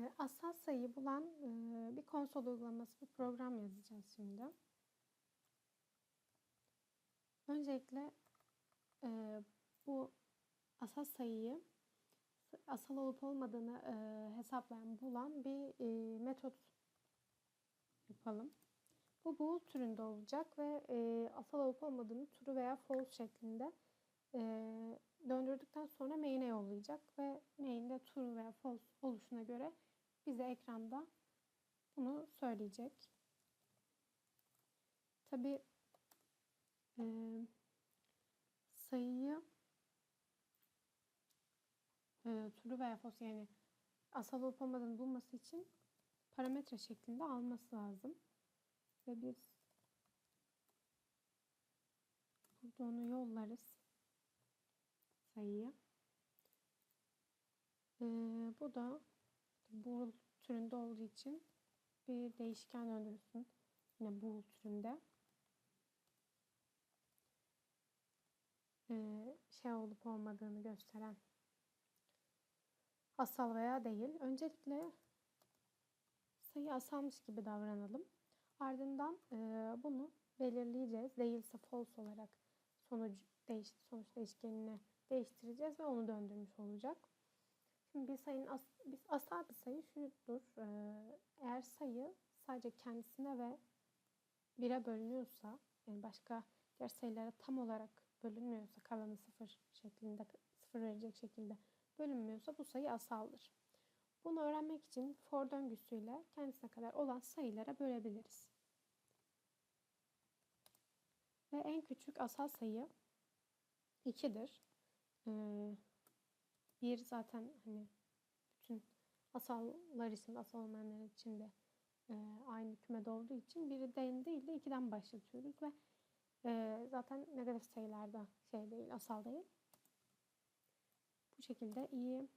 E, asal sayıyı bulan e, bir konsol uygulaması, bir program yazacağız şimdi. Öncelikle e, bu asal sayıyı asal olup olmadığını e, hesaplayan, bulan bir metot yapalım. Bu bool türünde olacak ve asal olup olmadığını true veya false şeklinde döndürdükten sonra main'e yollayacak ve main'de true veya false oluşuna göre bize ekranda bunu söyleyecek. Tabi e, sayıyı e, true veya false yani asal olup olmadığını bulması için parametre şeklinde alması lazım. Ve biz burada onu yollarız sayıyı. Ee, bu da bool türünde olduğu için bir değişken döndürürsün. Yine bool türünde. Ee, şey olup olmadığını gösteren asal veya değil. Öncelikle sayı asalmış gibi davranalım. Ardından e, bunu belirleyeceğiz. Değilse false olarak sonuç değiş sonuç değişkenini değiştireceğiz ve onu döndürmüş olacak. Şimdi bir sayının as, asal bir sayı şudur. E, eğer sayı sadece kendisine ve bire bölünüyorsa yani başka diğer sayılara tam olarak bölünmüyorsa kalanı sıfır şeklinde sıfır verecek şekilde bölünmüyorsa bu sayı asaldır. Bunu öğrenmek için for döngüsüyle kendisine kadar olan sayılara bölebiliriz. Ve en küçük asal sayı 2'dir. Ee, bir zaten hani bütün asallar için, asal olmayanlar için de e, aynı kümede olduğu için biri den değil de 2'den başlatıyoruz ve e, zaten negatif sayılarda şey değil, asal değil. Bu şekilde iyi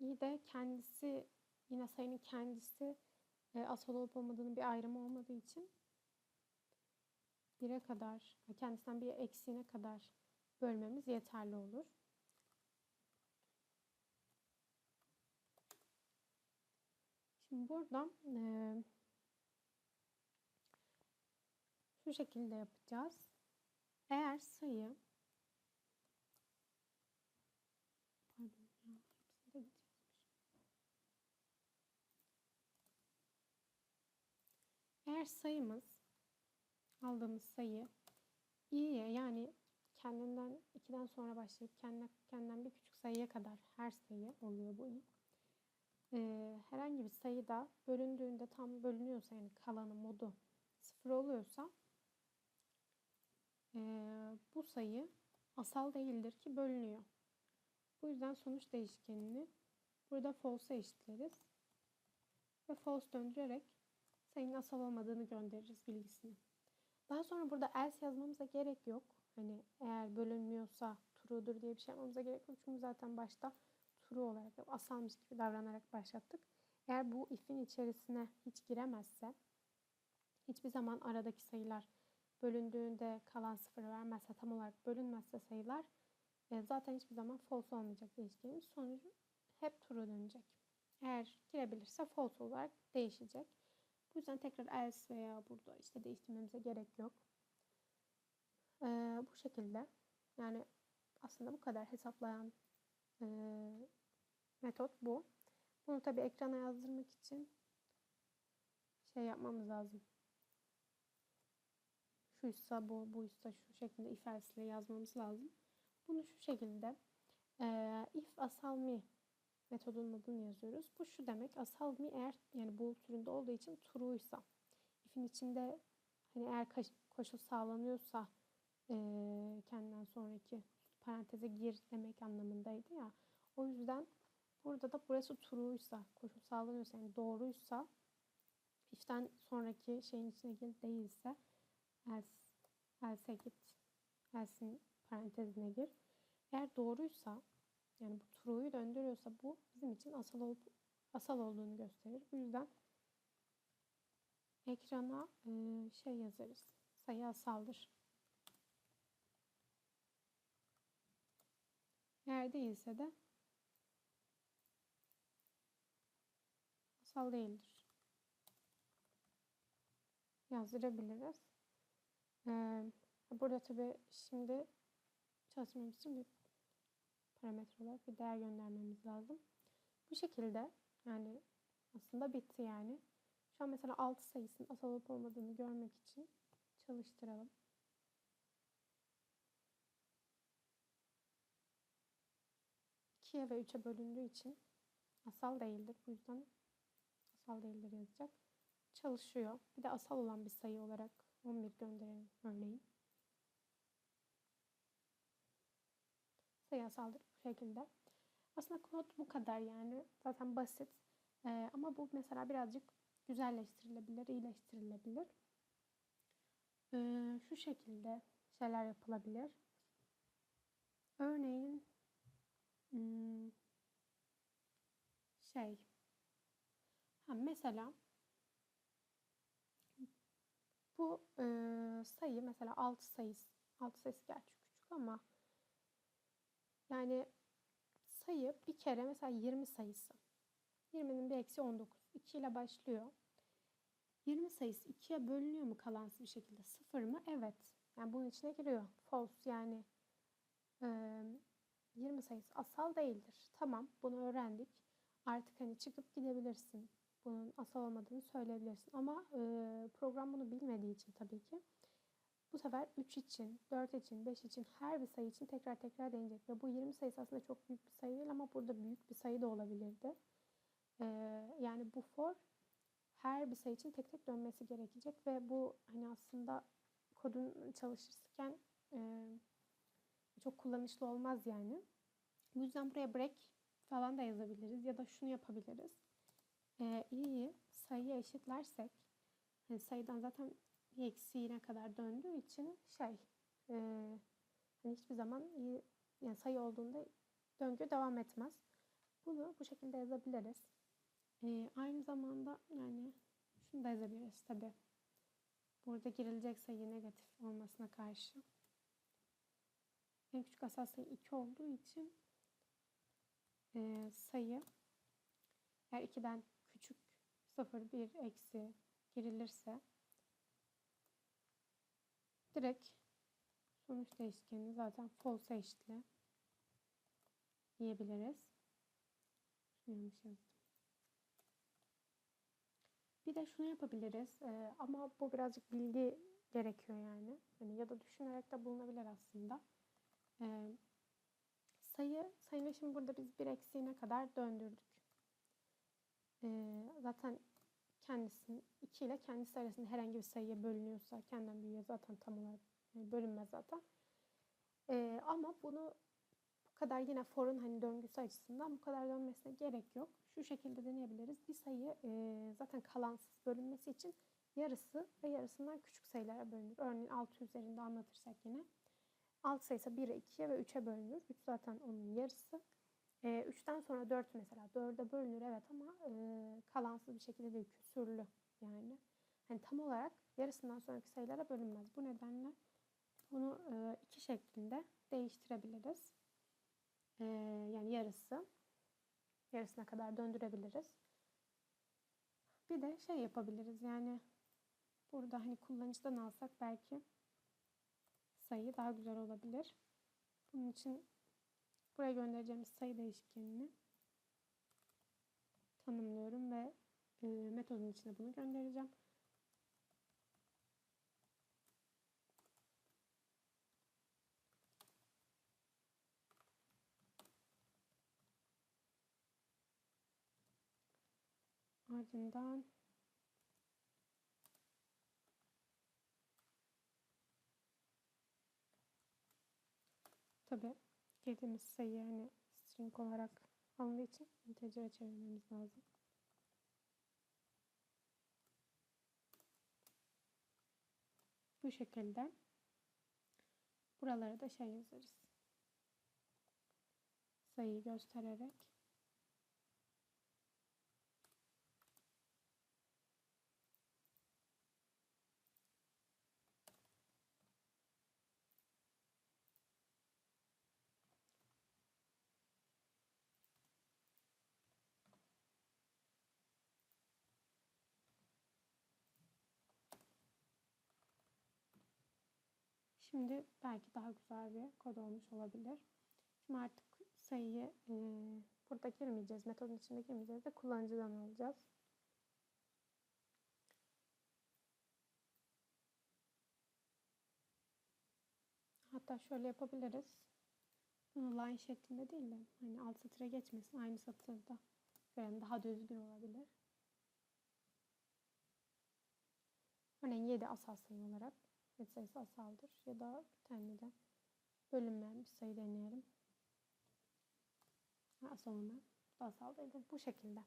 İyi de kendisi yine sayının kendisi e, asal olup olmadığının bir ayrımı olmadığı için bire kadar kendisinden bir eksiğine kadar bölmemiz yeterli olur. Şimdi buradan e, şu şekilde yapacağız. Eğer sayı. Eğer sayımız aldığımız sayı iyiye yani kendinden 2'den sonra başlayıp kendinden bir küçük sayıya kadar her sayı oluyor bu. Ee, herhangi bir sayıda bölündüğünde tam bölünüyorsa yani kalanı modu sıfır oluyorsa e, bu sayı asal değildir ki bölünüyor. Bu yüzden sonuç değişkenini burada false'a eşitleriz. Ve false döndürerek sayının asal olmadığını göndeririz bilgisini. Daha sonra burada else yazmamıza gerek yok. Hani eğer bölünmüyorsa true'dur diye bir şey yapmamıza gerek yok. Çünkü zaten başta true olarak asalmış gibi davranarak başlattık. Eğer bu if'in içerisine hiç giremezse hiçbir zaman aradaki sayılar bölündüğünde kalan sıfır vermezse tam olarak bölünmezse sayılar e, zaten hiçbir zaman false olmayacak değişkenimiz. Sonucu hep true dönecek. Eğer girebilirse false olarak değişecek. Bu yüzden tekrar else veya burada işte değiştirmemize gerek yok. Ee, bu şekilde yani aslında bu kadar hesaplayan e, metot bu. Bunu tabi ekrana yazdırmak için şey yapmamız lazım. Şuysa bu, buysa şu şeklinde if else ile yazmamız lazım. Bunu şu şekilde e, if asal mi metodunun adını yazıyoruz. Bu şu demek asal mi eğer yani bool türünde olduğu için true'ysa if'in içinde hani eğer koşul sağlanıyorsa e, kendinden sonraki paranteze gir demek anlamındaydı ya. O yüzden burada da burası true'ysa koşul sağlanıyorsa yani doğruysa if'ten sonraki şeyin içine gir değilse else, else'e git else'in parantezine gir. Eğer doğruysa yani bu true'yu döndürüyorsa bu bizim için asal olup asal olduğunu gösterir. Bu yüzden ekrana e, şey yazarız. Sayı asaldır. Eğer değilse de asal değildir. Yazdırabiliriz. Ee, burada tabi şimdi çalışmamız için bir parametre olarak bir değer göndermemiz lazım. Bu şekilde yani aslında bitti yani. Şu an mesela 6 sayısının asal olup olmadığını görmek için çalıştıralım. İkiye ve üçe bölündüğü için asal değildir. Bu yüzden asal değildir yazacak. Çalışıyor. Bir de asal olan bir sayı olarak 11 gönderelim örneğin. Sayı asaldır bu şekilde. Aslında kod bu kadar yani. Zaten basit. Ee, ama bu mesela birazcık güzelleştirilebilir, iyileştirilebilir. Ee, şu şekilde şeyler yapılabilir. Örneğin hmm, şey ha, mesela bu e, sayı mesela 6 sayısı 6 sayısı gerçi küçük ama yani sayı bir kere mesela 20 sayısı 20'nin bir eksi 19 2 ile başlıyor 20 sayısı 2'ye bölünüyor mu kalansız bir şekilde? 0 mı? Evet. Yani bunun içine giriyor. False yani e, 20 sayısı asal değildir. Tamam bunu öğrendik. Artık hani çıkıp gidebilirsin. Bunun asal olmadığını söyleyebilirsin. Ama e, program bunu bilmediği için tabii ki bu sefer 3 için, 4 için, 5 için her bir sayı için tekrar tekrar deneyecek. Ve bu 20 sayısı aslında çok büyük bir sayı değil ama burada büyük bir sayı da olabilirdi. Ee, yani bu for her bir sayı için tek tek dönmesi gerekecek ve bu hani aslında kodun çalışırken e, çok kullanışlı olmaz yani. Bu yüzden buraya break falan da yazabiliriz ya da şunu yapabiliriz. E, i'yi sayıya eşitlersek hani sayıdan zaten bir eksiğine kadar döndüğü için şey e, hani hiçbir zaman i, yani sayı olduğunda döngü devam etmez. Bunu bu şekilde yazabiliriz. Ee, aynı zamanda yani şunu da yazabiliriz tabi. Burada girilecek sayı negatif olmasına karşı. En küçük asal sayı 2 olduğu için e, sayı eğer 2'den küçük 0, 1, eksi girilirse direkt sonuç değişkeni zaten false eşitli diyebiliriz. Yanlış yazdım. Bir de şunu yapabiliriz ee, ama bu birazcık bilgi gerekiyor yani. yani. Ya da düşünerek de bulunabilir aslında. Ee, sayı, sayının şimdi burada biz bir eksiğine kadar döndürdük. Ee, zaten kendisinin 2 ile kendisi arasında herhangi bir sayıya bölünüyorsa kendinden büyüğe zaten tam olarak bölünmez zaten. Ee, ama bunu bu kadar yine for'un hani döngüsü açısından bu kadar dönmesine gerek yok şu şekilde deneyebiliriz. Bir sayı e, zaten kalansız bölünmesi için yarısı ve yarısından küçük sayılara bölünür. Örneğin 6 üzerinde anlatırsak yine. 6 sayısı 1'e 2'ye ve 3'e bölünür. 3 zaten onun yarısı. E, 3'ten sonra 4 mesela 4'e bölünür evet ama e, kalansız bir şekilde değil küsürlü yani. Hani tam olarak yarısından sonraki sayılara bölünmez. Bu nedenle bunu e, iki şeklinde değiştirebiliriz. E, yani yarısı yarısına kadar döndürebiliriz. Bir de şey yapabiliriz yani burada hani kullanıcıdan alsak belki sayı daha güzel olabilir. Bunun için buraya göndereceğimiz sayı değişkenini tanımlıyorum ve e, metodun içine bunu göndereceğim. Ardından tabi girdiğimiz sayı yani string olarak alındığı için integer'e çevirmemiz lazım. Bu şekilde buralara da şey yazarız. Sayıyı göstererek Şimdi belki daha güzel bir kod olmuş olabilir. Şimdi artık sayıyı e, burada girmeyeceğiz. Metodun içinde girmeyeceğiz de kullanıcıdan alacağız. Hatta şöyle yapabiliriz. Bunu line şeklinde değil de hani alt satıra geçmesin. Aynı satırda görelim. Daha düzgün olabilir. Örneğin 7 asal sayı olarak net sayısı asaldır. Ya da bir tane de bölünmeyen bir sayı deneyelim. Ha. Bu da asal değildir. Bu şekilde.